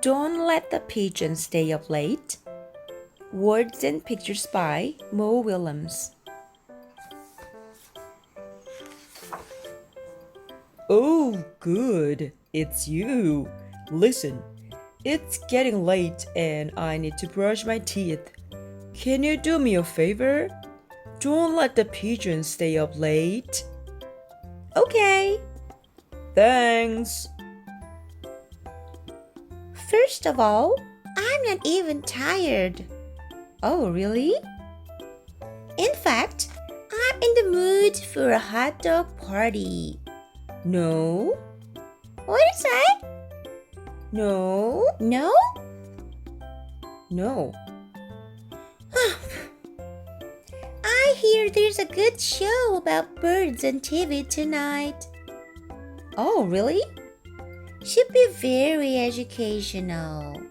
Don't let the pigeons stay up late. Words and pictures by Mo Willems. Oh, good. It's you. Listen, it's getting late and I need to brush my teeth. Can you do me a favor? Don't let the pigeons stay up late. Okay. Thanks. First of all, I'm not even tired. Oh, really? In fact, I'm in the mood for a hot dog party. No. What is that? No. No? No. I hear there's a good show about birds on TV tonight. Oh, really? Should be very educational.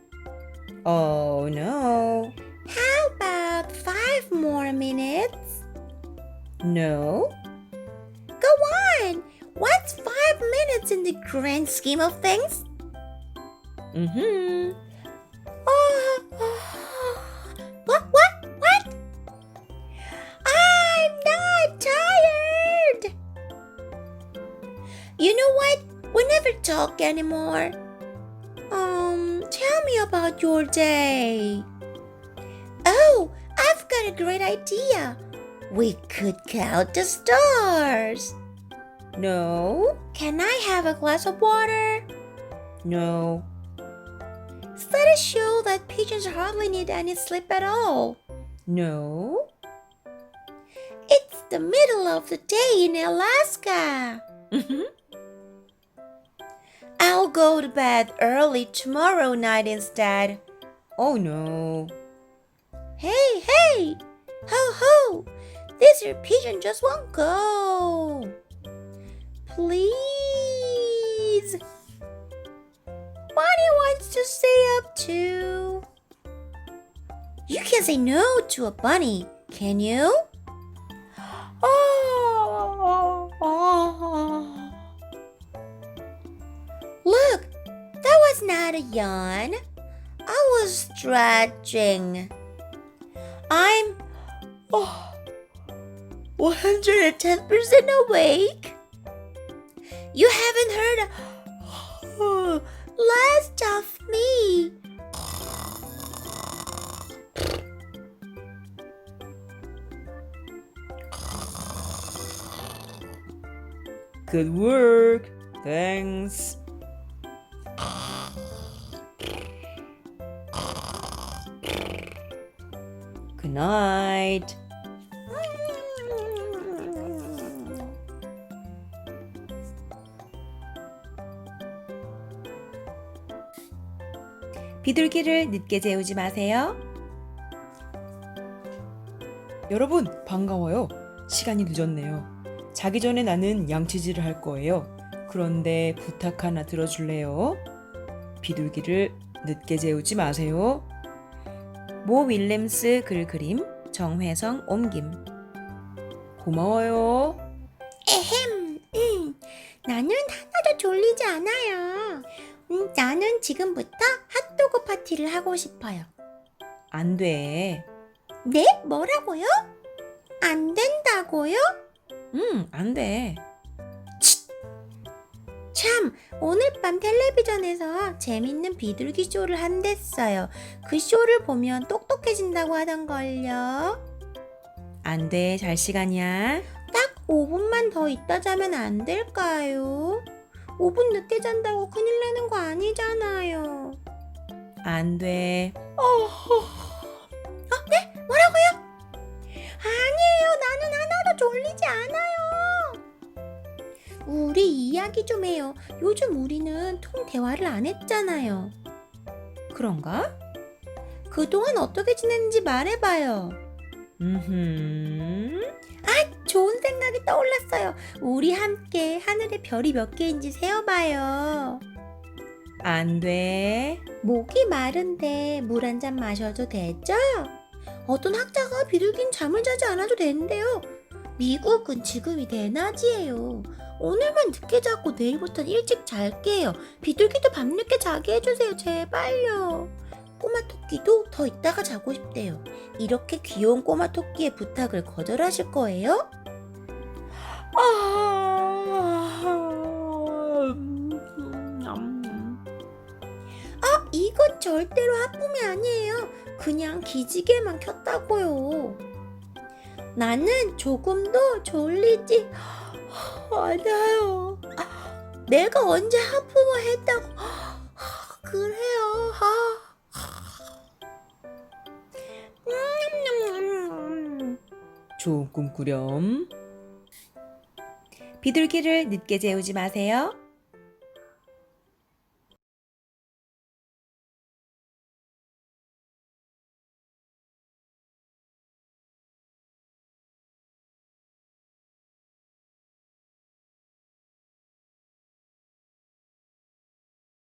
Oh, no. How about five more minutes? No. Go on. What's five minutes in the grand scheme of things? Mm-hmm. Oh, what, what, what? I'm not tired. You know what? Talk anymore. Um, tell me about your day. Oh, I've got a great idea. We could count the stars. No. Can I have a glass of water? No. Studies show that pigeons hardly need any sleep at all. No. It's the middle of the day in Alaska. I'll go to bed early tomorrow night instead. Oh no. Hey, hey! Ho, ho! This here pigeon just won't go. Please. Bonnie wants to stay up too. You can't say no to a bunny, can you? A yawn. I was stretching. I'm oh, 110% awake. You haven't heard oh, last of me. Good work. Thanks. Night. 비둘기를 늦게 재우지 마세요. 여러분, 반가워요. 시간이 늦었네요. 자기 전에 나는 양치질을 할 거예요. 그런데 부탁 하나 들어줄래요? 비둘기를 늦게 재우지 마세요. 모 윌렘스 글 그림, 정회성 옮김. 고마워요. 에헴, 음, 나는 하나도 졸리지 않아요. 음, 나는 지금부터 핫도그 파티를 하고 싶어요. 안 돼. 네? 뭐라고요? 안 된다고요? 응, 안 돼. 참, 오늘 밤 텔레비전에서 재밌는 비둘기 쇼를 한댔어요. 그 쇼를 보면 똑똑해진다고 하던걸요. 안 돼, 잘 시간이야. 딱 5분만 더 있다 자면 안 될까요? 5분 늦게 잔다고 큰일 나는 거 아니잖아요. 안 돼. 어, 어, 네? 뭐라고요? 아니에요. 나는 하나도 졸리지 않아요. 우리 이야기 좀 해요. 요즘 우리는 통 대화를 안 했잖아요. 그런가? 그동안 어떻게 지냈는지 말해봐요. 음. 아, 좋은 생각이 떠올랐어요. 우리 함께 하늘에 별이 몇 개인지 세어봐요. 안 돼. 목이 마른데 물 한 잔 마셔도 되죠? 어떤 학자가 비둘기는 잠을 자지 않아도 된대요. 미국은 지금이 대낮이에요. 오늘만 늦게 자고 내일부터는 일찍 잘게요. 비둘기도 밤늦게 자게 해주세요. 제발요. 꼬마 토끼도 더 있다가 자고 싶대요. 이렇게 귀여운 꼬마 토끼의 부탁을 거절하실 거예요? 아, 이건 절대로 하품이 아니에요. 그냥 기지개만 켰다고요. 나는 조금도 졸리지 않아요. 아, 내가 언제 하품을 했다고? 아, 그래요. 음, 좋은 꿈 꾸렴. 비둘기를 늦게 재우지 마세요.